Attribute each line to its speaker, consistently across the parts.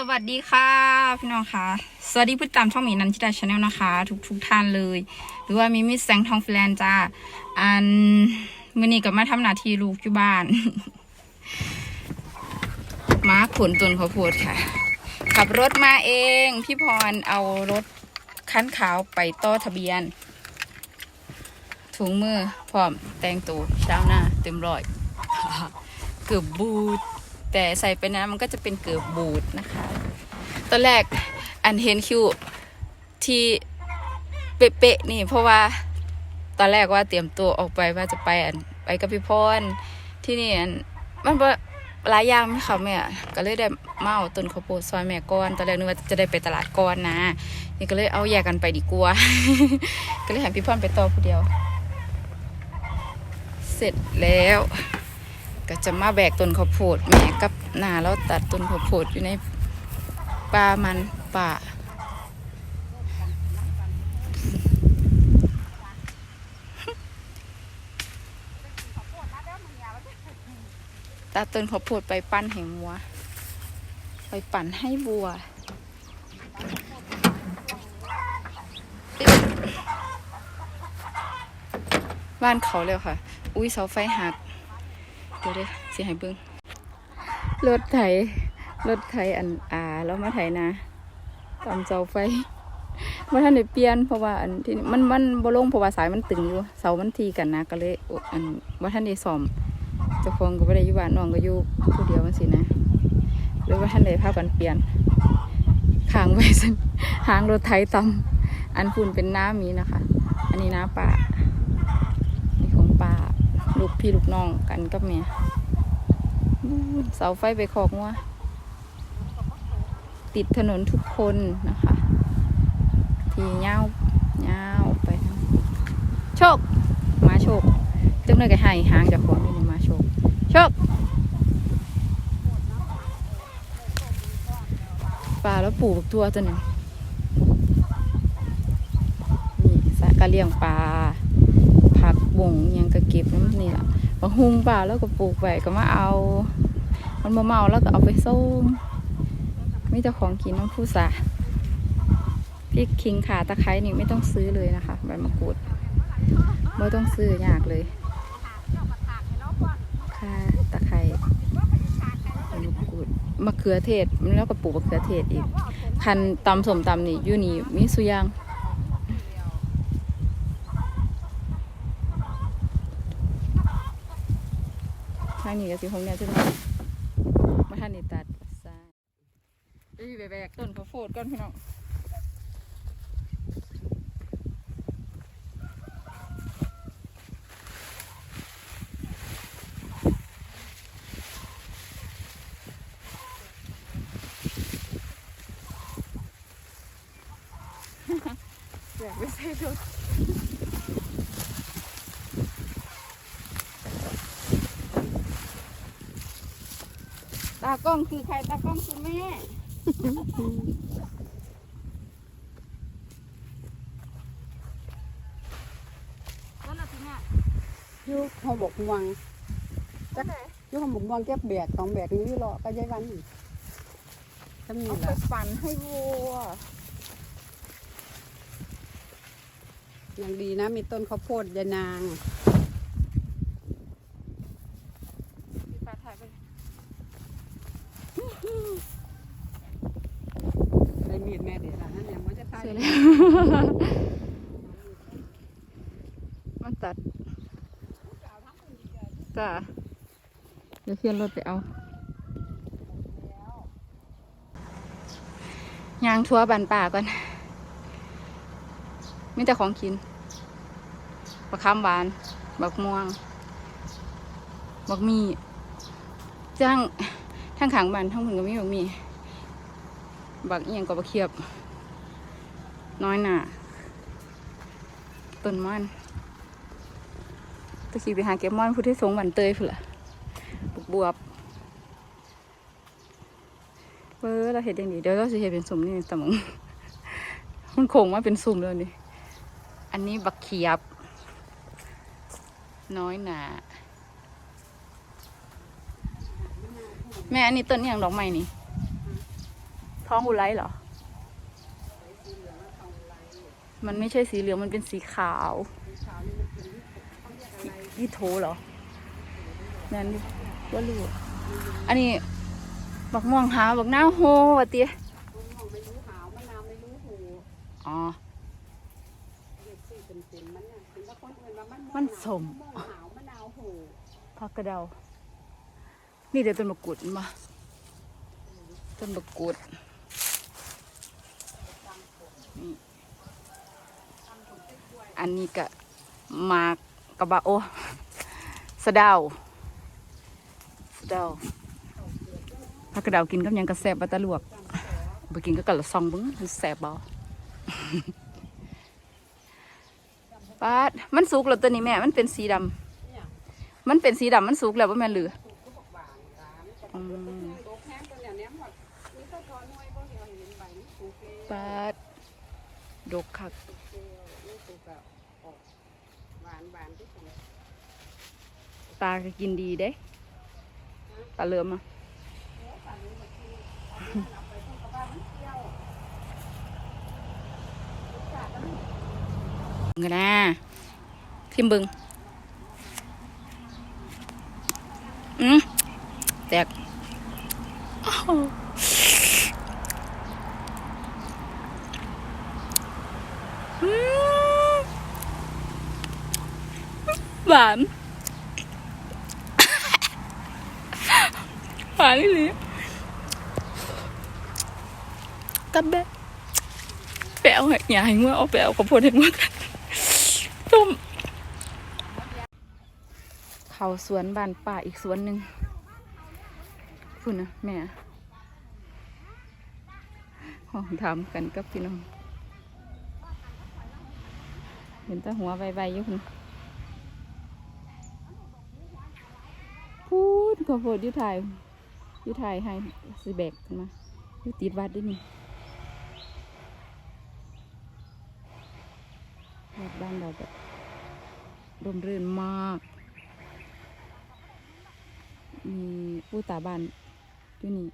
Speaker 1: สวัสดีค่ะพี่น้องค่ะ สวัสดีผู้ตามช่องมีนันทิดาชาแนลนะคะ ทุกทุกท่านเลย หรือว่ามีมิสแสงทองฟิแลนจ้าอันมือนี้ก็มาทำหน้าที่ลูกอยู่บ้าน มาขนต้นข้าวโพดค่ะ ขับรถมาเอง พี่พรเอารถคันขาวไปต่อทะเบียน ถุงมือพร้อมแต่งตัวเช้าหน้าเต็มร้อย เกือบบูท แต่ใส่ไปนะมันก็จะเป็นเกือบบูทนะคะ ตอนแรกอันเห็นคิวที่เป๊ะๆนี่ เพราะว่าตอนแรกว่าเตรียมตัวออกไปว่าจะไปอันไปกับพี่พรที่นี่อันมันบ่หลายอย่างไหมคะแม่ก็เลยได้เมาเอาต้นข้าวโพดซอยแม่ก้อนตอนแรกนึกว่าจะได้ไปตลาดก้อนนะนี่ก็เลยเอาแยกกันไปดีกว่า ก็เลยให้พี่พรไปต่อผู้เดียว เสร็จแล้ว ก็จะมาแบกต้นข้าวโพดแม่กับหนาแล้วตัดต้นข้าวโพดอยู่ในป่ามันป่าตัดต้นข้าวโพดไปปั้นให้วัว ไปปั่นให้วัวบ้านเขาเลยค่ะ อุ้ยเสาไฟหัก ดี๋ยวเด้สิให้เบิ่งรถไถรถไถอันอ่าแล้วมาไถนาตามเสาไฟว่าท่านได้เปลี่ยนเพราะว่าอันที่นี่มันมันบ่ลงเพราะว่าสายมันตึงอยู่เสามันทีกันนะก็เลยอันว่าท่านได้ซ่อมเจ้าของก็บ่ได้อยู่บ้านน้องก็อยู่ผู้เดียวจังซี่นะหรือว่าท่านได้พากันเปลี่ยนข้างไว้ซั่นหางรถไถตำอันพุ่นเป็นน้ามีนะคะ อันนี้น้าป่านี่ของป่า ลูกพี่ลูกน้องกันกับเมียเสาไฟไปคอกงัวติดถนนทุกคนนะคะ ทีเงาเงาไป โชคมาโชคจังเลยก็ให้หางจากของนี่มาโชคโชคปลาแล้วปลูกตัวตัวหนึ่งนี่สะกะเลี้ยงปลา บ่งอิหยังก็เก็บน้ำนี่ล่ะบะฮุงป่าแล้วก็ปลูกไว้ก็มาเอา มันมาเมาแล้วก็เอาไปส่งมีแต่ของกินน้ำผู้สาพริกขิงขาตะไคร้นี่ไม่ต้องซื้อเลยนะคะใบมะกรูดไม่ต้องซื้อยากเลยค่ะตะไคร้มะกรูดมะเขือเทศแล้วก็ปลูกมะเขือเทศอีกคันตำสมตำนี่ยูนี่มีสุยางางนี้ก็สิคงเนี่ยจะมามาท่านนี่ตัดซาไปไปแบกต้นข้าวโพดก่อนพี่น้องแบกไปใส่รถากล้องคือใครตากล้องคือแม่ ต้นอะไรเนี่ย
Speaker 2: อยู่เขาบอกม่วงจักอยู่เขาบอกม่วงเก็บแบกสองแบกนี้รอก็ยายวันจำนี่
Speaker 1: เอาไป
Speaker 2: ละ
Speaker 1: ปั่นให้วัว
Speaker 2: ยังดีนะ มีต้นข้าวโพดยานาง
Speaker 1: มีปลาถ่ายไป
Speaker 2: ได้ มีดแม่เดี๋ยวละนั่นยังไม่จะทาย
Speaker 1: เสร็จแล้วมันตัดจ้ะเดี๋ยวเขียนรถไปเอายางทัวบันป่าก่อนมีแต่ของกินบักคำหวาน บักม่วง บักมีจ้างทั้งขางบันทั้งผุนก็มีบักมี บักเอียงกับบักเขียบ น้อยหนาต้นมันตะกี้ไปหาเก็บมอนพุทธิสงฆ์บันเตยพุ่นล่ะบุกบวบเออเราเห็ดอย่างนี้เดี๋ยวเราจะเห็ดเป็นสุ่มนี่แต่มึงมันโค้งมาเป็นสุ่มเลยนี่อันนี้บักเขียบ น้อยหนาแม่อันนี้ต้นอย่างดอกไม้นี่ ท้องอุไรเหรอ มันไม่ใช่สีเหลืองมันเป็นสีขาว
Speaker 2: ขาวนี่มันเป็นเขาเรียกอะไร
Speaker 1: ยี่โถเหรอ นั่นดิว่าลูกอันนี้บักม่วงหาวบักหน้าวโฮวะเตี้ย
Speaker 2: มองไม่รู้หาวมะนาวไม่รู้หู
Speaker 1: อ๋อ
Speaker 2: เรียกชื่อเต็มๆมันน่ะถึงว่าคนอื่นว่ามัน
Speaker 1: มันสม
Speaker 2: ม่วงหาวมะนาวหู
Speaker 1: พักกระเดา นี่เดี๋ยวต้นมะกรูดมาต้นมะกรูด นี่อันนี้ก็มากกระบะโอสะเดาสะเดาพักกระเดากินกับหยังกระแสบบัตตะลวกไปกินก็กะละซองบึ้งมันแสบบ่ปาดมันสุกแล้วตัวนี้แม่ มันเป็นสีดำมันเป็นสีดำมันสุกแล้วว่าแม่นหรือ
Speaker 2: ก็บอกหวานร้าน
Speaker 1: อืม
Speaker 2: โตแห้งตัวเนี้ยเหลูกเอ
Speaker 1: ปาด ดกคัก
Speaker 2: ปลา
Speaker 1: ตาก็กินดีเด้ตาเลือมอะเงินนะทิมเบึงอืมแตกอ้าวอืมห วาน หวานนี่เลยกับแบะแปะเอย่าให้งัวเอาแปะเอาข้าวโพดให้งัวกันต้มเขาสวนบ้านป่าอีกสวนหนึ่งคุณนะแม่ห้องถามกันกับพี่น้อง เห็นแตาหัวใบๆอยู่คุณพูด ข้าวโพดยู่ถ่ายยู่ถ่ายให้สิแบกขึ้นมาอยู่ติดวัดด้วยนี่วัดบ้านเราแบบร่มรื่นมาก มีผู้ตาบ้านอยู่นี่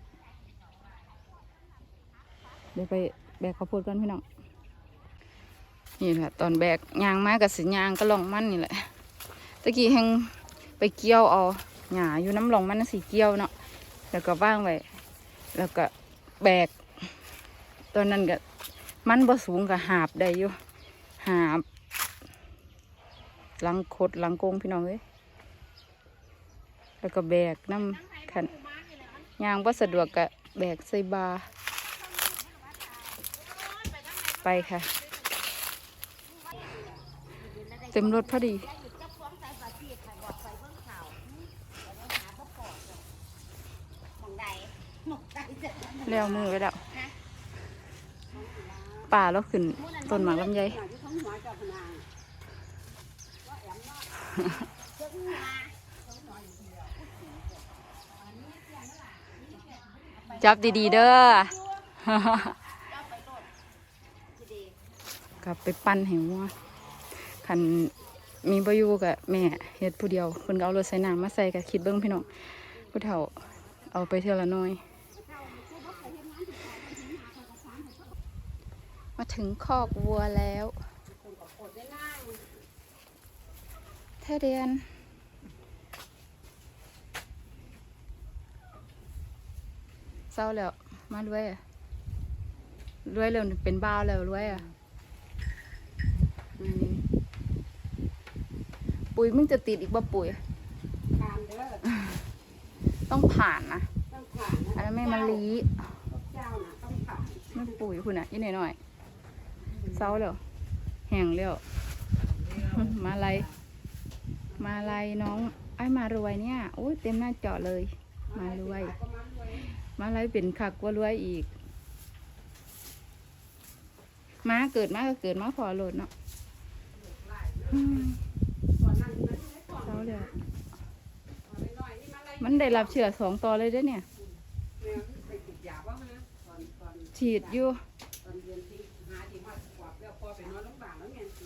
Speaker 1: เดี๋ยวไปแบกข้าวโพดกันพี่น้อง นี่แหละตอนแบกยางมากับสิยางก็ลองมั่นนี่แหละ ตะกี้แหงไปเกี่ยวเอา หญ้าอยู่น้ำหลองมันสีเกี่ยวเนาะแล้วก็ว่างไว้แล้วก็แบก ตอนนั้นก็มันบ่สูงก็หาบได้อยู่หาบหลังคดหลังโกงพี่น้องเอ้ยแล้วก็แบกน้ำขันยางบ่สะดวกก็แบกใส่บาไปค่ะ เต็มรถพอดี แล้วมือไว้แล้วป่าแล้วขึ้นต้นหมากลำไย
Speaker 2: ขณะที่ท้องหัวเจ้าพนางว่าแอมเนาะ
Speaker 1: จับดีๆเด้อกลับไปปั้นให้วัวคันมีบอยู่กับแม่เฮ็ดผู้เดียวเพิ่นก็เอารถใส่น้ำมาใส่กับคิดเบิ้งพี่น้องผู้เฒ่าเอาไปเท่าละน้อย มาถึงคอกวัวแล้วแท้เดียน เศร้าแล้ว มารวยอะรวยเร็วนี่เป็นบ้าวแล้วรวยอะอืมปุ๋ยมึงจะติดอีกบ่ปุ๋ย
Speaker 2: ทานเด้อ
Speaker 1: ต้องผ่านนะ
Speaker 2: ต้องผ่านนะ
Speaker 1: อันนั้นแม่มะลิ
Speaker 2: เจ้าน่ะต้องผ่าน
Speaker 1: ไม่ปุ๋ยคุณอะอีหน่อยหน่อยๆเศร้าแล้วแห้งแล้ว มาลายมาลายน้องไอ้มารวยเนี่ยโอ้ยเต็มหน้าจอเลย มารวย
Speaker 2: ก็มันรวย
Speaker 1: มาลายเป็นคักว่ารวยอีกมาเกิดมาก็เกิดมาพอโหลดเนาะเศร้าแล้ว
Speaker 2: น้อยมั
Speaker 1: นได้รับเชื้อสองต่อเลยด้อเนี่ย ฉีดอยู่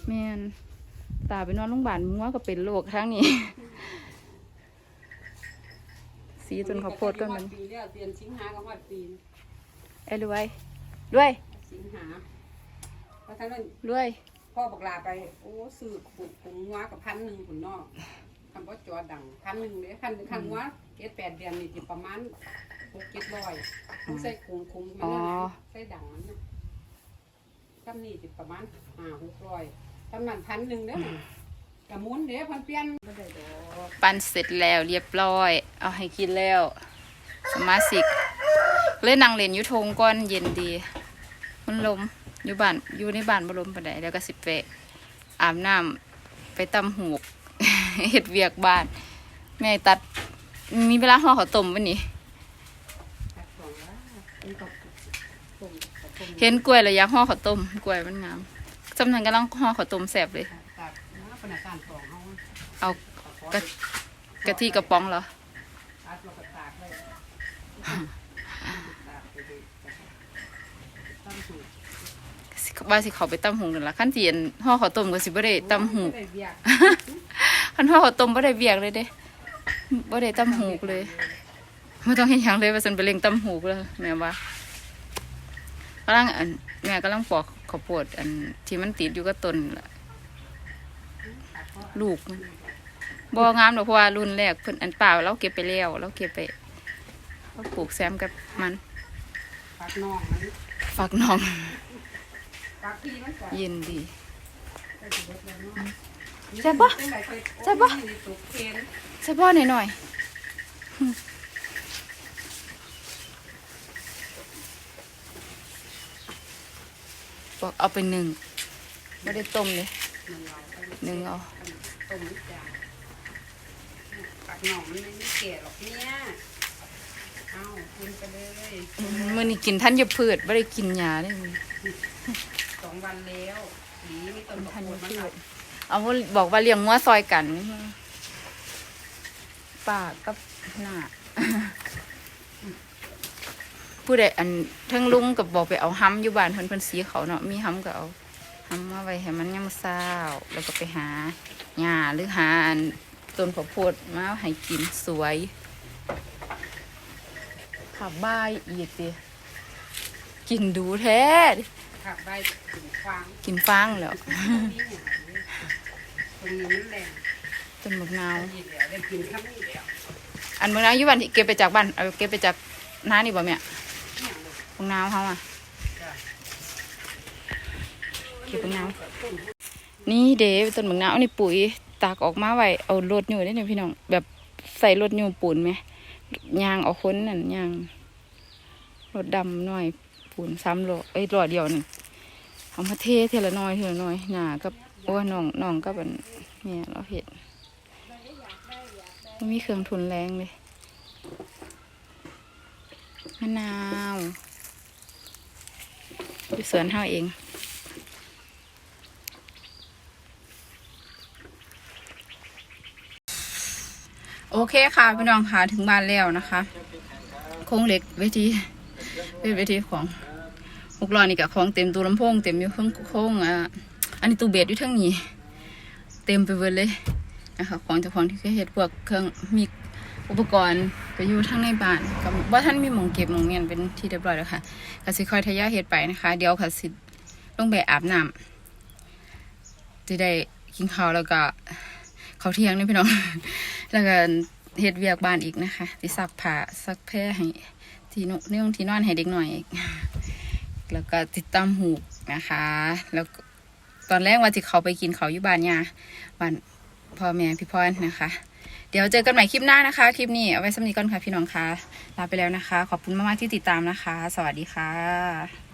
Speaker 2: แล้วเนี่ย
Speaker 1: แมนตาไปนอนโรงพยาบาลมัวก็เป็นโรคทั้งนี้ สีจนเขาวโพดกันมัน
Speaker 2: ปีแล้วเดือนสิงหาก็ฮอดปี
Speaker 1: เอ้ยรวยรวย
Speaker 2: สิงหาเพราะฉะนั้น
Speaker 1: รวย
Speaker 2: พ่อบอกลาไปโอ้ซื้อขุดขุงวัวกับพันหนึ่งขุนนอกคำว่าจอดังพันหนึ่งเลยคันคันวัวเจ็ดแปดเดือนนี่จิประมาณหกเจ็ดร้อยต้องใส่ขุงขุงมันนั่นนะใส่ดังมันนะกำนี่จิประมาณห้าหกร้อย กำนั้นพันหนึ่งเด้อกระมุนเด้อพันเปลี่ยนไม่ได้ดอก
Speaker 1: ปั่นเสร็จแล้วเรียบร้อย เอาให้กินแล้ว สมาสิกเล่นนางเล่นอยุทงก้อนเย็นดี มันลมอยู่บ้านอยู่ในบ้านบ่ลมปานใดแล้วก็สิไปอาบน้ำไปตำหูก เฮ็ดเวียกบ้าน แม่ตัดมีเวลาห่อข้าวต้มวันนี้
Speaker 2: ตัดสองละเป็นกับต้มกับต้ม
Speaker 1: เห็นกล้วยแล้วอยากห่อข้าวต้มกล้วยมันงาม จำทันกำลังห่อข้าวต้มแซ่บเลย
Speaker 2: ตัดนะเป็นอาการสองเขา
Speaker 1: เอากะกะทิกระป๋องเหรอ
Speaker 2: ตัดแล้วก็ตากเลยตากไปเลยตั้งสูตร
Speaker 1: สิว่าสิเขาไปตำหูกนั่นล่ะขั้นเตียนห่อข้าวต้มก็สิบ่ได้ตำหูก
Speaker 2: ได้เบียก
Speaker 1: คันห่อข้าวต้มบ่ได้เบียกเลยเด้บ่ได้ตำหูกเลยไม่ต้องเฮ็ดหยังเลยว่าฉันไปเล็งตำหูกเลยแม่ว่า กำลังอันแม่กำลังปอกข้าวโพดอันที่มันติดอยู่กับต้นนั่นล่ะลูกมันบ่งามดอกเพราะว่ารุ่นแรกเพิ่นอันเปล่าเราเก็บไปแล้วเราเก็บไปเราปลูกแซมกับมัน
Speaker 2: ปักน่องมัน
Speaker 1: ฝากน้อง
Speaker 2: ปักพี่มันก่อน
Speaker 1: เย็นดี
Speaker 2: ได้สิเบิดแล้วเนาะ
Speaker 1: ใช่ปะใช่ปะ
Speaker 2: โอ้ยตกเทรน
Speaker 1: ใส่พ่อหน่อยหน่อยบอ กเอาไปหนึ่งไม่ได้ต้มเลย
Speaker 2: มันเราไป
Speaker 1: หนึ่งเอา
Speaker 2: ต้มนิดจานปักน่องมันไม่แก่หรอกเนี่ยเอากินไปเลย
Speaker 1: มื่อนี้กินท่านยาพืชไม่ได้กินยาเลยมื้อนี้
Speaker 2: สองวันแล้วหลีมีต้น
Speaker 1: ท่าน
Speaker 2: มะ
Speaker 1: ยาก
Speaker 2: รู
Speaker 1: พื
Speaker 2: ดมัน
Speaker 1: ชเอาว่าบอกว่าเลี้ยงงัวซอยกันป้ากับหน้า ผู้ใดอันเทั้งลุงกับบอกไปเอาห้ำอยู่บ้านเพิ่นเพิ่นสีเขาเนาะมีห้ำก็เอาห้ำมาไว้ให้มันยามเศร้าแล้วก็ไปหาหญ้าหรือหาอันต้นข้าวโพดมาให้กินสวยขับบ้ายอีกดิกินดูแท้ดิ
Speaker 2: ขับใบถึงควาง
Speaker 1: กินฟางแล้ว
Speaker 2: ตรงนี้เนี่ยตรงนี้มันแรง
Speaker 1: ต้นมะนาว
Speaker 2: นี่เดี๋ยวได้กินข้าวนี่เดี๋ยว
Speaker 1: อันมะนาวอยู่บ้านที่เก็บไปจากบ้านเอาเก็บไปจากน้านี่บ่แม่
Speaker 2: เนี่ยลูก
Speaker 1: มะนาวเขาอะ
Speaker 2: จ้ะ
Speaker 1: เก็บมะนาวนี่เด้ต้นมะนาวอันนี้ปุ๋ยตากออกมาไว้เอารถอยู่ได้เนี่ยพี่น้อง แบบใส่รถอยู่ปูนไหมยางเอาค้นนั่นยางรถดำหน่อยปูนซ้ำรถเอ้ยรอเดียวนึงเอามาเทเทละน้อยเทละน้อยหนากับโอ้ยน้องน้องกับอันเนี่ยเราเห็ดมันมีเครื่องทุนแรงเลยมะนาว อยู่สวนเฮาเอง โอเคค่ะพี่น้องค่ะถึงบ้านแล้วนะคะ โค้งเหล็กเวทีเป็นเวทีของหกล้อนี่กับของเต็มตู้ลำโพงเต็มอยู่ข้างโค้งอะอันนี้ตู้เบสอยู่ทั้งนี้ เต็มไปหมดเลยนะคะของเจ้าของที่เคยเฮ็ดพวกเครื่องมี อุปกรณ์ไปอยู่ทั้งในบ้านกับว่าท่านมีหมองเก็บหมองเงียนเป็นที่เรียบร้อยแล้วค่ะก็สิคอยทยอยเฮ็ดไปนะคะ เดี๋ยวค่ะสิลงไปอาบน้ำจะได้กินข้าวแล้วก็เขาเที่ยงนี่พี่น้อง แล้วก็เฮ็ดเวียกบ้านอีกนะคะที่ซักผ้าซักแพร่ให้ที่นนี่ที่นอนให้เด็กหน่อยอีกแล้วก็ติดตามหูนะคะ แล้วตอนแรกว่าจะเขาไปกินเขาอยู่บ้านยาบ้านพ่อแม่พี่พรนะคะ เดี๋ยวเจอกันใหม่คลิปหน้านะคะ คลิปนี้เอาไว้สำนีก่อนค่ะพี่น้องคะลาไปแล้วนะคะ ขอบคุณมากๆที่ติดตามนะคะ สวัสดีค่ะ